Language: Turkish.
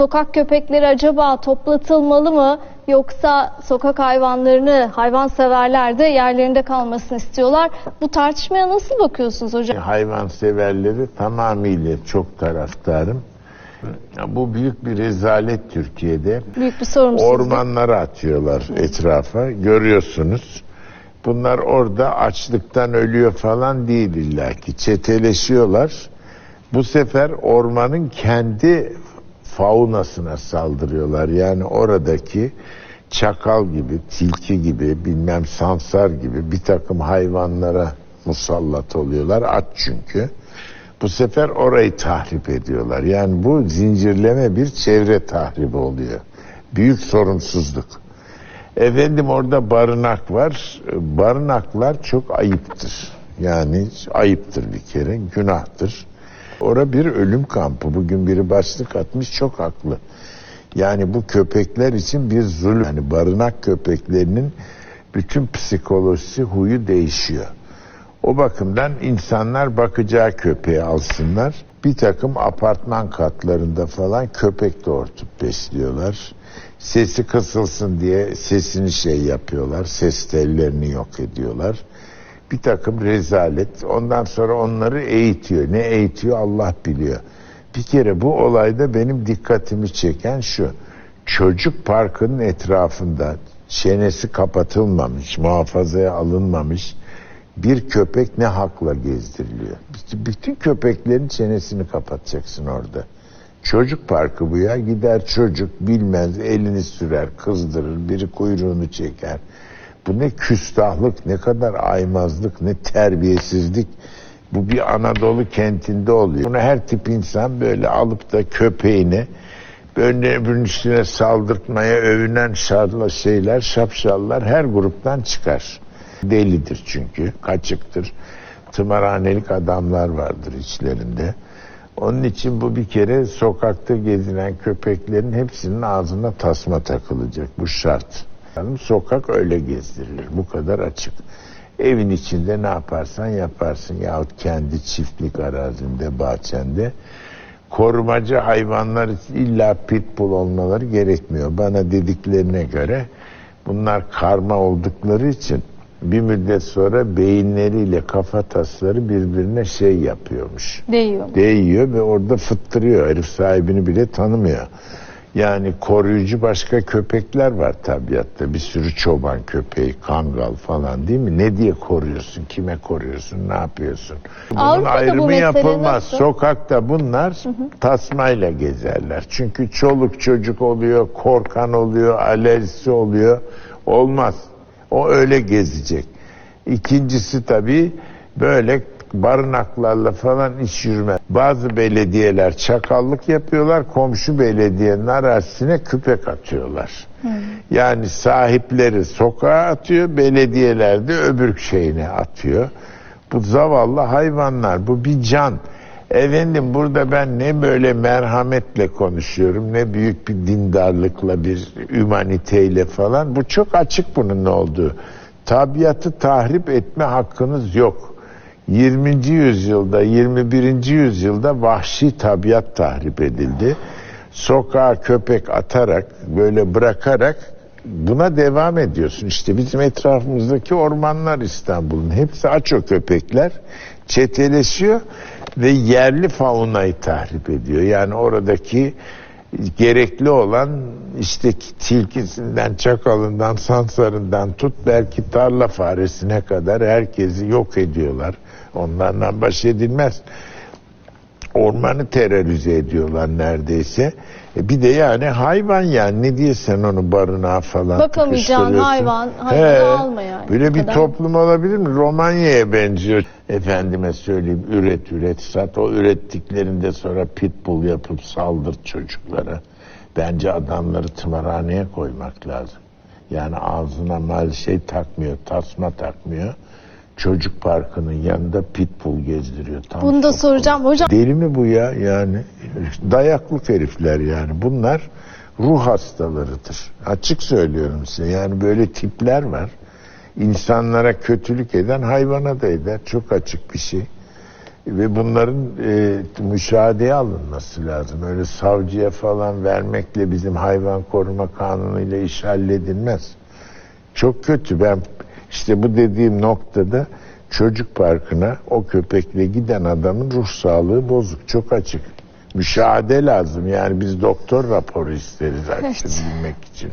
Sokak köpekleri acaba toplatılmalı mı yoksa sokak hayvanlarını hayvanseverler de yerlerinde kalmasını istiyorlar. Bu tartışmaya nasıl bakıyorsunuz hocam? hayvan severleri tamamıyla çok taraftarım. Bu büyük bir rezalet Türkiye'de. Büyük bir sorumsuzluk. Ormanlara atıyorlar etrafa. Görüyorsunuz. Bunlar orada açlıktan ölüyor falan değil illaki. Çeteleşiyorlar. Bu sefer ormanın kendi faunasına saldırıyorlar. Yani oradaki çakal gibi, tilki gibi, bilmem sansar gibi bir takım hayvanlara musallat oluyorlar. Aç çünkü. Bu sefer orayı tahrip ediyorlar. Yani bu zincirleme bir çevre tahribi oluyor. Büyük sorumsuzluk. Efendim orada barınak var. Barınaklar çok ayıptır. Yani ayıptır bir kere, günahtır. Ora bir ölüm kampı. Bugün biri başlık atmış çok haklı. Yani bu köpekler için bir zulüm. Yani barınak köpeklerinin bütün psikolojisi, huyu değişiyor. O bakımdan insanlar bakacağı köpeği alsınlar. Bir takım apartman katlarında falan köpek doğurtup besliyorlar. Sesi kısılsın diye sesini şey yapıyorlar. Ses tellerini yok ediyorlar. Bir takım rezalet. Ondan sonra onları eğitiyor. Ne eğitiyor Allah biliyor. Bir kere bu olayda benim dikkatimi çeken şu. Çocuk parkının etrafında çenesi kapatılmamış, muhafazaya alınmamış bir köpek ne hakla gezdiriliyor? Bütün- köpeklerin çenesini kapatacaksın orada. Çocuk parkı bu ya. Gider çocuk bilmez elini sürer, kızdırır, biri kuyruğunu çeker. Bu ne küstahlık, ne kadar aymazlık, ne terbiyesizlik. Bu bir Anadolu kentinde oluyor. Bunu her tip insan böyle alıp da köpeğini böyle öbürünün üstüne saldırtmaya övünen şarla şeyler, şapşallar her gruptan çıkar. Delidir çünkü, kaçıktır. Tımarhanelik adamlar vardır içlerinde. Onun için bu bir kere sokakta gezinen köpeklerin hepsinin ağzına tasma takılacak. Bu şart. Yani sokak öyle gezdirilir. Bu kadar açık. Evin içinde ne yaparsan yaparsın yahut kendi çiftlik arazinde, bahçende. Korumacı hayvanlar illa pitbull olmaları gerekmiyor. Bana dediklerine göre bunlar karma oldukları için bir müddet sonra beyinleriyle kafatasları birbirine şey yapıyormuş Değiyor. değiyor ve orada fıttırıyor. Herif sahibini bile tanımıyor. Yani koruyucu başka köpekler var tabiatta. Bir sürü çoban köpeği, kangal falan değil mi? Ne diye koruyorsun? Kime koruyorsun? Ne yapıyorsun? Bunun Avrupa'da bu ayrımı mesele yapılmaz. nasıl? Sokakta bunlar tasmayla gezerler. Çünkü çoluk çocuk oluyor, korkan oluyor, alerjisi oluyor. Olmaz. O öyle gezecek. İkincisi tabii böyle barınaklarla falan iş yürüme. Bazı belediyeler çakallık yapıyorlar. Komşu belediyenin arazisine köpek atıyorlar. Yani sahipleri sokağa atıyor, belediyeler de öbür şeyine atıyor. Bu zavallı hayvanlar, bu bir can. Efendim burada ben ne böyle merhametle konuşuyorum, ne büyük bir dindarlıkla, bir ümaniteyle falan. Bu çok açık bunun ne olduğu. Tabiatı tahrip etme hakkınız yok. 20. yüzyılda, 21. yüzyılda vahşi tabiat tahrip edildi. Sokağa köpek atarak, böyle bırakarak buna devam ediyorsun. İşte bizim etrafımızdaki ormanlar İstanbul'un hepsi aç köpekler. Çeteleşiyor ve yerli faunayı tahrip ediyor. Yani oradaki gerekli olan işte tilkisinden, çakalından, sansarından tut belki tarla faresine kadar herkesi yok ediyorlar. Onlardan baş edilmez. Ormanı terörize ediyorlar neredeyse. E bir de yani hayvan yani ne diye sen onu barınağa falan Bakamayacağın tıkıştırıyorsun? hayvan, hayvanı alma yani. Böyle Bu bir kadar. toplum olabilir mi? Romanya'ya benziyor. Efendime söyleyeyim üret üret sat. O ürettiklerinde sonra pitbull yapıp saldır çocuklara. Bence adamları tımarhaneye koymak lazım. Yani ağzına mal şey takmıyor, tasma takmıyor. Çocuk parkının yanında pitbull gezdiriyor. Tam Bunu da soracağım. Hocam Deli mi bu ya yani? Dayaklık herifler yani. Bunlar ruh hastalarıdır. Açık söylüyorum size. Yani böyle tipler var. İnsanlara kötülük eden hayvana da eder. Çok açık bir şey. ve bunların e, müşahedeye alınması lazım. Öyle savcıya falan vermekle bizim hayvan koruma kanunuyla iş halledilmez. Çok kötü. Ben işte bu dediğim noktada çocuk parkına o köpekle giden adamın ruh sağlığı bozuk. Çok açık. Müşahede lazım. Yani biz doktor raporu isteriz açıklayabilmek için.